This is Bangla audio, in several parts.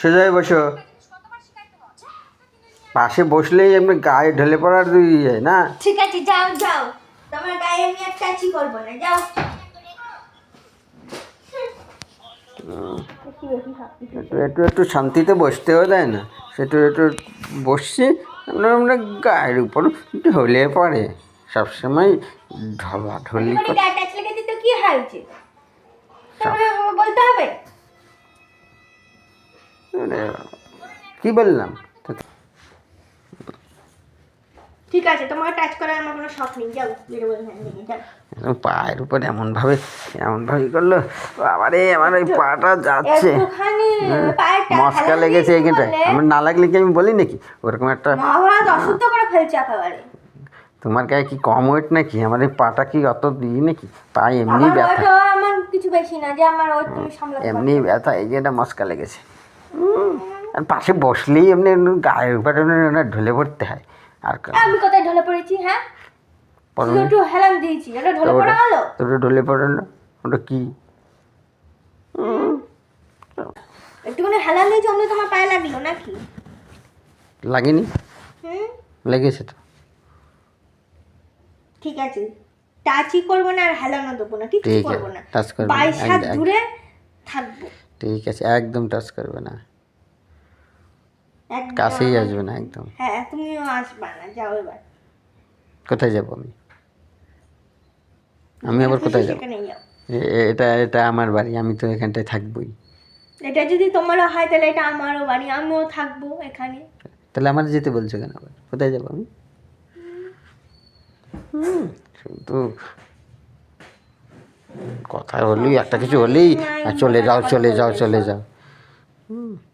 সোজাই বসো। পাশে বসলেই এমনি গায়ে ঢলে পড়ার দিয়ে যায় না? ঠিক আছে যাও যাও। তোমার গায়ে আমি আর টাচই করব না যাও। একটু একটু একটু শান্তিতে বসতেও দেয় না। সেটু একটু বসছি আমরা গায়ের উপর ঢলে পড়ে। সবসময় ঢলা ঢলি টাচ কি হয়েছে হবে কি বললাম? ঠিক আছে তোমাকে টাচ করার আমার কোনো শখ নেই। যাও একদম পায়ের উপর এমনভাবে এমনভাবে করল আবারে আমার ওই পাটা যাচ্ছে। হেলান লেগেছে এইখানটায় আমার না লাগলে কি আমি বলি নাকি? ওরকম একটা তোমার গায়ে কি কম ওয়েট নাকি? আমার এই পাটা কি অত দিই নাকি? পায়ে এমনি ব্যথা। কিছু বেশি না যে আমার ওই তুমি সামলাতে এমনি ব্যথা এই যে এটা মস্কা লেগেছে। আর পাশে বসলেই এমনি গায়ের উপরে ঢলে পড়তে হয়। আর আমি কোথায় ঢলে পড়েছি হ্যাঁ? একটু হেলান দিয়েছি এটা ঢলে পড়া ওটা- হলো? ওটা ঢলে পড়ে না। ওটা কি? একটুখানি হেলান দিয়েছি অমনি তোমার পায়ে লাগল নাকি? লাগেনি? লেগেছে তো। ঠিক আছে। টাচই করব না আর হেলানো দেবো না ঠিক আছে, না। touch করবে না, হাত দূরে থাকব। ঠিক আছে একদম টাচ করবে না। কাছেই আসবে না একদম। হ্যাঁ তুমিও আসবা না যাও এবার। কোথায় যাব আমি? আমি আবার কোথায় যাব? এটা এটা আমার বাড়ি আমি তো এখানটায় থাকবোই। এটা যদি তোমারও হয় তাহলে এটা আমারও বাড়ি আমিও থাকব এখানে। তাহলে আমার যেতে বলছো কেন আবার? কোথায় যাব আমি? হুম, শুধু কথা হলেই একটা কিছু হলেই আর চলে যাও চলে যাও চলে যাও। উল্টো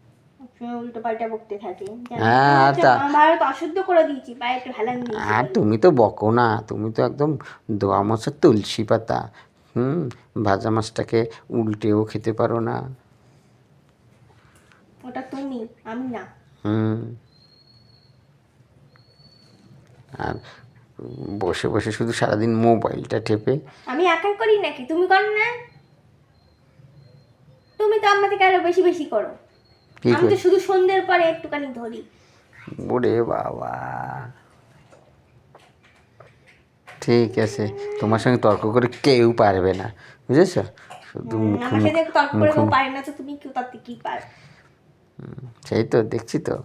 আর তুমি তো বকো না তুমি তো একদম দোয়া মাছের তুলসী পাতা। হুম ভাজা মাছটাকে উল্টেও খেতে পারো না। ওটা তুমি আমি না। হুম। আর বসে বসে শুধু সারাদিন মোবাইলটা টেপে আমি একাই করি নাকি? তুমি করো না? তুমি তো আমার থেকে আরও বেশি বেশি করো। কি আমি তো শুধু সন্ধ্যের পরে একটুখানি ধরি। ওরে বাবা। ঠিক আছে তোমার সঙ্গে তর্ক করে কেউ পারবে না বুঝেছ? শুধু মুখে আমার সাথে মুখে তর্ক করে পারে না তো তুমি কেউ তার কি পার সেই তো দেখছি তো।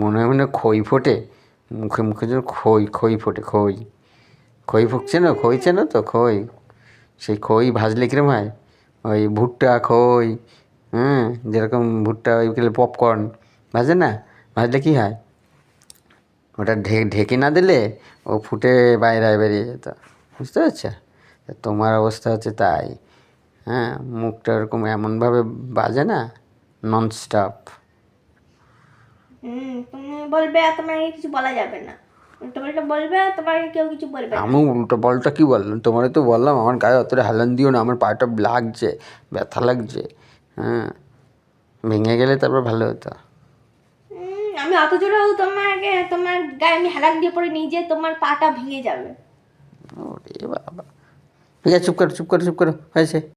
মনে হয় মনে হয় খই ফোটে মুখে মুখে যেন খই খই ফোটে খই। খই ফুকছে না খই চেনো তো খই। সেই খই ভাজলে কিরম হয়? ওই ভুট্টা খই হ্যাঁ যেরকম ভুট্টা ওই পপকর্ন ভাজে না? ভাজলে কি হয়? ওটা ঢে ঢেকে না দিলে ও ফুটে বাইরে বেরিয়ে যেত। বুঝতে পারছ? তোমার অবস্থা হচ্ছে তাই। হ্যাঁ মুখটা ওরকম এমনভাবে বাজে না? নন স্টপ হুম তুমি বলবে তোমাকে কিছু বলা যাবে না। উল্টো পাল্টা বলবে তোমাকে কেউ কিছু বলবে আমি উল্টো পাল্টা কি বললাম? তোমারে তো বললাম আমার গায়ে অতটা হেলান দিও না আমার পাটা লাগছে ব্যথা লাগছে। হ্যাঁ ভেঙে গেলে তারপর ভালো হতো। আমি অত জোরেও তোমাকে তোমার গায়ে আমি হেলান দিয়ে পরে নিজে তোমার পাটা ভেঙে যাবে। ওরে বাবা। ঠিক আছে চুপ করো চুপ করো চুপ করো হয়েছে।